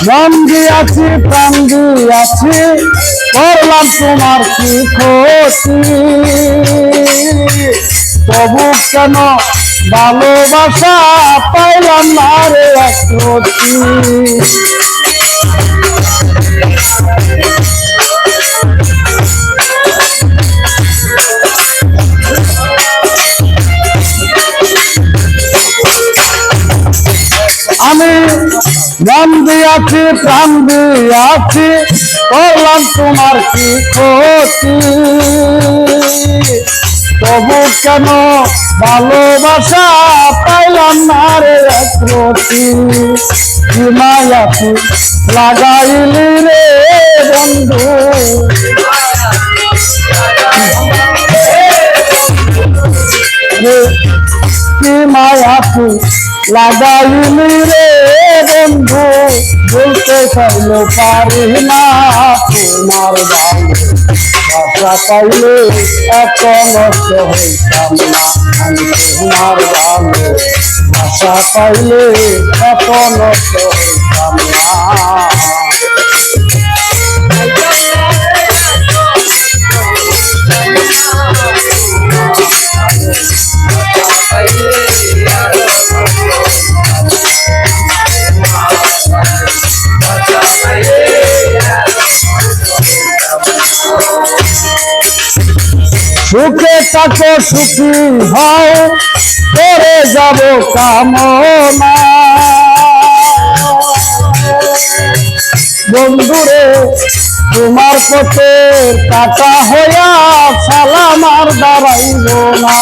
মন দিয়াছি প্রাণ দিয়াছি করলাম তোমার কি ক্ষতি? তবু কেন ভালোবাসা পাইলাম না রে দিয়াছি প্রাণ দিয়াছি করলাম তোমার কি ক্ষতি? তবু কেন ভালোবাসা পাইলাম না রে একরতি কি মায়াতি লাগাইলি রে বন্ধু? কি মায়াতি লাগাইলি রে বন্ধু, বলতে চাইলে পারি না। তোমার ভালো ভাষা পাইলে এত নষ্ট হইতাম না। আমি তোমার ভালো ভাষা পাইলে এত নষ্ট হইতাম না। সুখে থাকো, সুখী হও করে যাব কামনা। বন্ধুরে, তোমার পথে কাটা হইয়া সালামার দাঁড়াইব না।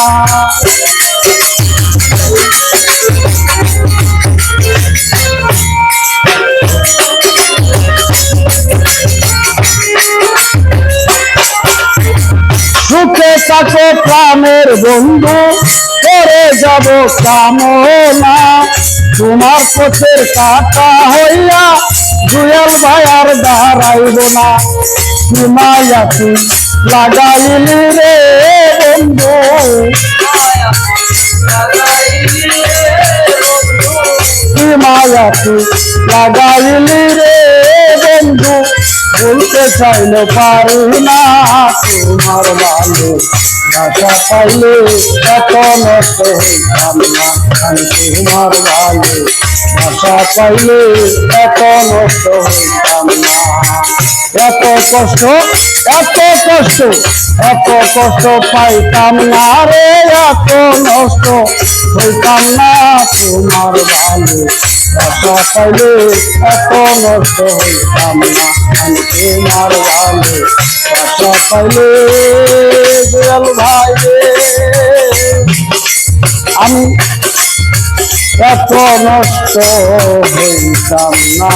থাকো প্রাণের বন্ধু। করে যাব কামনা। তোমার পথের কাটা হইয়া জুয়েল ভাইয়ার দাঁড়াইব না। হিমায়াতি লাগাইলি রে বন্ধু। হিমায়াতি লাগাইলি রে বন্ধু। বলতে চাইলে পারি না। তোমার ভালো ভাষা পাইলে নষ্ট হইতাম না। আমি তোমার ভালো ভাষা পাইলে নষ্ট হইতাম না। এত কষ্ট এত কষ্ট এত কষ্ট পাইতাম না রে। এত নষ্ট হইতাম না তোমার ভালো কত পাইলে এত নষ্ট হইতাম না। আমি তোমার ভালো কত পাইলে দয়াল ভাই আমি এত নষ্ট হইতাম না।